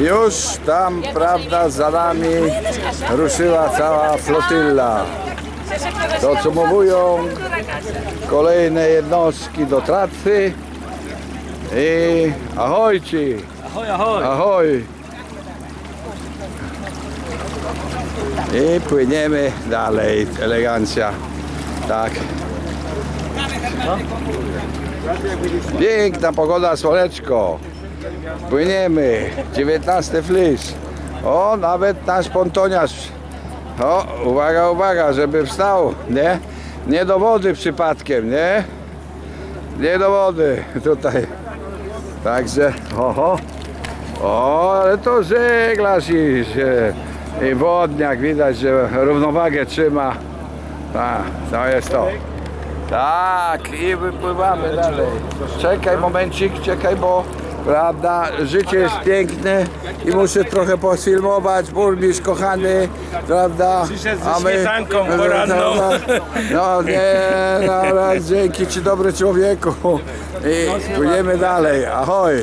Już tam, prawda, za nami ruszyła cała flotylla. Documowują kolejne jednostki do tratwy. I ahoj ci, Ahoj, ahoj. ahoj. I płyniemy dalej, elegancja. Tak. Piękna pogoda, słoneczko. Płyniemy. 19 flis. O, nawet nasz pontoniarz. O, uwaga, uwaga, żeby wstał, nie? Nie do wody przypadkiem, nie? Nie do wody tutaj. Także, oho. O, ale to żeglarz i, i wodniak, widać, że równowagę trzyma. Tak, to jest to. Tak, i wypływamy dalej. Czekaj momencik, czekaj, bo prawda, życie jest piękne i muszę trochę posfilmować, burmistrz kochany, prawda? Przyszedł ze śmietanką poranną. No nie, no, no, dzięki Ci dobry człowieku. I płyniemy dalej, ahoj.